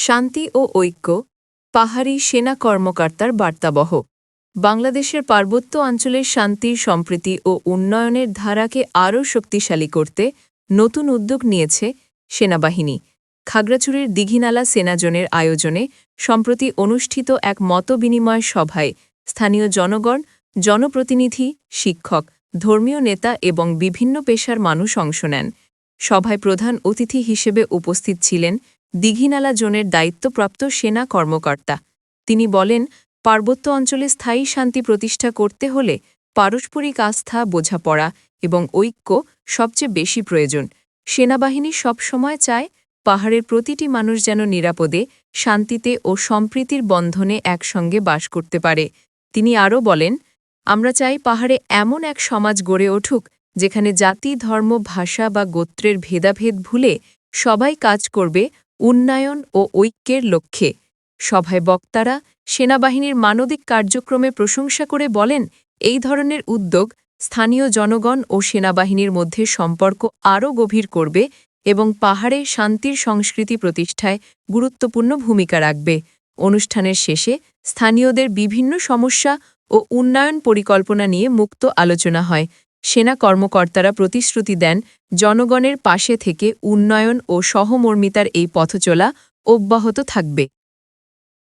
শান্তি ও ঐক্য, পাহাড়ি সেনা কর্মকর্তার বার্তাবহ। বাংলাদেশের পার্বত্য অঞ্চলের শান্তির সম্প্রীতি ও উন্নয়নের ধারাকে আরও শক্তিশালী করতে নতুন উদ্যোগ নিয়েছে সেনাবাহিনী। খাগড়াছড়ির দিঘিনালা সেনাজনের আয়োজনে সম্প্রতি অনুষ্ঠিত এক মতবিনিময় সভায় স্থানীয় জনগণ, জনপ্রতিনিধি, শিক্ষক, ধর্মীয় নেতা এবং বিভিন্ন পেশার মানুষ অংশ নেন। সভায় প্রধান অতিথি হিসেবে উপস্থিত ছিলেন দিঘিনালা জোনের দায়িত্বপ্রাপ্ত সেনা কর্মকর্তা। তিনি বলেন, পার্বত্য অঞ্চলে স্থায়ী শান্তি প্রতিষ্ঠা করতে হলে পারস্পরিক আস্থা, বোঝাপড়া এবং ঐক্য সবচেয়ে বেশি প্রয়োজন। সেনাবাহিনী সবসময় চায় পাহাড়ের প্রতিটি মানুষ যেন নিরাপদে, শান্তিতে ও সম্প্রীতির বন্ধনে একসঙ্গে বাস করতে পারে। তিনি আরও বলেন, আমরা চাই পাহাড়ে এমন এক সমাজ গড়ে উঠুক, যেখানে জাতি, ধর্ম, ভাষা বা গোত্রের ভেদাভেদ ভুলে সবাই কাজ করবে উন্নয়ন ও ঐক্যের লক্ষ্যে সভায় বক্তারা সেনাবাহিনীর মানবিক কার্যক্রমে প্রশংসা করে বলেন, এই ধরনের উদ্যোগ স্থানীয় জনগণ ও সেনাবাহিনীর মধ্যে সম্পর্ক আরও গভীর করবে এবং পাহাড়ে শান্তির সংস্কৃতি প্রতিষ্ঠায় গুরুত্বপূর্ণ ভূমিকা রাখবে। অনুষ্ঠানের শেষে স্থানীয়দের বিভিন্ন সমস্যা ও উন্নয়ন পরিকল্পনা নিয়ে মুক্ত আলোচনা হয়। সেনা কর্মকর্তারা প্রতিশ্রুতি দেন জনগণের পাশে থেকে উন্নয়ন ও সহমর্মিতার এই পথচলা অব্যাহত থাকবে।